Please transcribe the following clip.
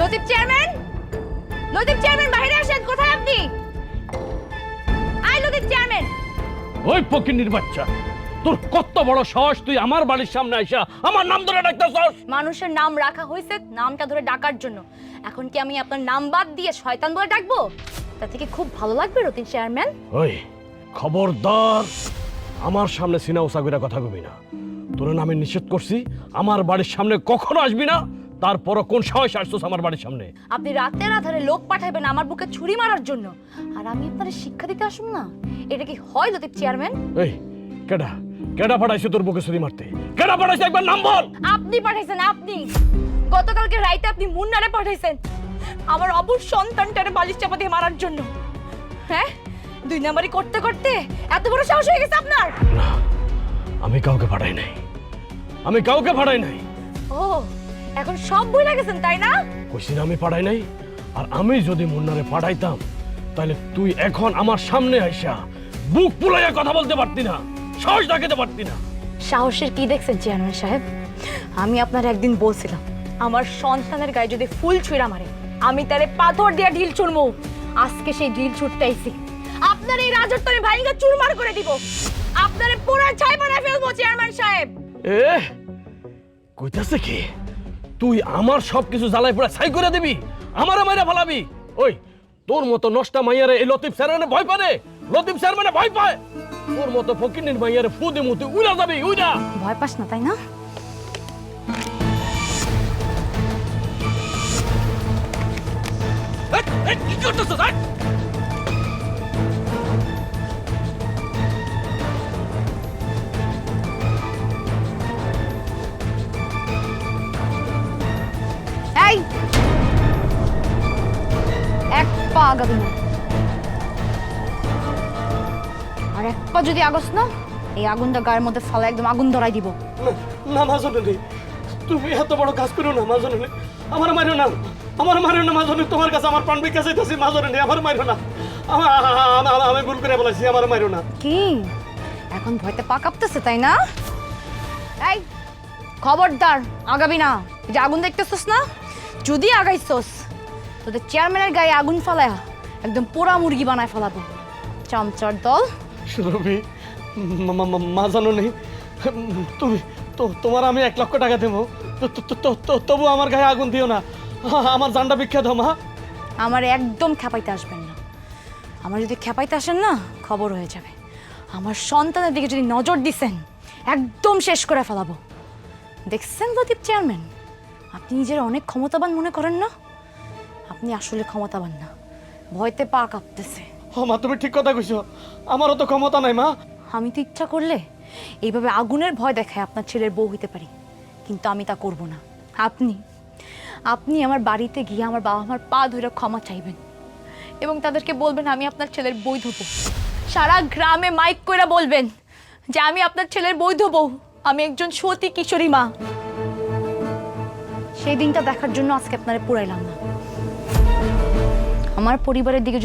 Latif chairman? Latif chairman বাইরে আসেন কোথায় আপনি? আই লতিফ চেয়ারম্যান। ওই ফকিন্নির বাচ্চা তোর কত বড় সাহস তুই আমার বাড়ির সামনে আইসা আমার নাম ধরে ডাকতেছস? মানুষের নাম রাখা হয়েছে নামটা ধরে ডাকার জন্য। এখন কি আমি আপনার নাম বাদ দিয়ে শয়তান বলে ডাকবো? তা থেকে খুব ভালো লাগবে রতিন চেয়ারম্যান। ওই খবরদার আমার সামনে সিনা ওসাগুরা কথা কবি না। তোর নামে নিষেধ করছি আমার বাড়ির সামনে কখনো আসবি না। তারপরও কোন সাহস আসছোস আমার বাড়ির সামনে? আপনি রাতের আধারে লোক পাঠাবেন আমার বুকে ছুরি মারার জন্য। আর আমি আপনার শিক্ষা দিতে আসুন না? এটা কি হয় লতিফ চেয়ারম্যান এই কেডা? কেডা পাঠাইছে তোর বুকে ছুরি মারতে? কেডা পাঠাইছে? একবার নাম বল! আপনি পাঠাইছেন আপনি। গতকালকে রাইতে আপনি মুন্নারে পাঠাইছেন। আমার অবুর সন্তানটারে বালিশ চাপা দিয়ে মারার জন্য। হ্যাঁ? দুই নাম্বারই করতে করতে এত বড় সাহস হয়ে গেছে আপনার? আমি কাউকে পাঠাই নাই। আমি কাউকে পাঠাই নাই। ও এখন সব ভুলে গেছেন তাই না? কইছি না আমি পাঠাই নাই? আর আমি যদি মুন্নারে পাঠাইতাম তাহলে তুই এখন আমার সামনে আইসা বুক পুলাইয়া কথা বলতে পারতি না সাহস দেখাতে পারতি না। সাহসের কি দেখছেন চেয়ারম্যান সাহেব? আমি আপনার একদিন বলছিলাম আমার সন্তানের গায়ে যদি ফুল ছুঁড়া মারে আমি তারে পাথর দিয়ে ঢিল ছুড়বো আজকে সেই ঢিল ছুটতেইছি আপনার এই রাজত্ব আমি ভাইঙ্গা চুরমার করে দিব। আপনারে পুরো ছাই বানায় ফেলব চেয়ারম্যান সাহেব। এ কইতাছে কি? তুই আমার সব কিছু জ্বালাই পোড়া ছাই করে দিবি আমারে মাইরা ফালাবি। ওই তোর মতো নষ্টা মাইয়ারে এই লতিফ স্যার মানে ভয় পারে লতিফ স্যার মানে ভয় পায়। তোর মতো ফকিনের মাইয়ারে ফু দিমু তুই উড়া যাবি উড়া ভয় পাস না তাই না? কি করতেছিস আগাবি না। আর এক পা যদি আগস না এই আগুনটা গায়ের মধ্যে ফালা একদম আগুন ধরাই দিব। না তুমি এত বড় কাজ করো না আমার মারো না আমার মারো না তোমার কাছে আমার প্রাণ বিকাশ হইতেছি আমার মারো না। আমি ভুল করে বলেছি আমার মারো না। কি? এখন ভয়তে পা কাঁপতেছে তাই না? এই খবরদার আগাবি না। যে আগুন দেখতেছস না? যদি আগাইছস তোদের চেয়ারম্যানের গায়ে আগুন ফালায়া একদম পোড়া মুরগি বানায় ফেলাবো। চামচার দল। সুরভি মা জানো নেই? তুমি তো তোমার আমি এক লক্ষ টাকা দেবো। তো- তো- তো- তো- তবু আমার গায়ে আগুন দিও না। আমার জানটা বিখ্যাত মা। আমার একদম খেপাইতে আসবেন না। আমার যদি খেপাইতে আসেন না খবর হয়ে যাবে। আমার সন্তানের দিকে যদি নজর দিছেন একদম শেষ করে ফেলাবো। দেখছেন প্রদীপ চেয়ারম্যান আপনি নিজের অনেক ক্ষমতাবান মনে করেন না? আপনি আসলে ক্ষমতাবান না। ভয়তে পা কাঁপতেছে। ও মা তুমি ঠিক কথা কইছো। আমারও তো ক্ষমতা নাই মা। আমি তো ইচ্ছা করলে এইভাবে আগুনের ভয় দেখায় আপনার ছেলের বউ হইতে পারি। কিন্তু আমি তা করব না। আপনি আপনি আমার বাড়িতে গিয়ে আমার বাবা মার পা ধরে ক্ষমা চাইবেন এবং তাদেরকে বলবেন আমি আপনার ছেলের বৈধ বউ সারা গ্রামে মাইক করে বলবেন যে আমি আপনার ছেলের বৈধ বউ আমি একজন সতী কিশোরী মা। সেই দিনটা দেখার জন্য আজকে আপনারা পুরাইলাম না। আমার পরিবারের দিকে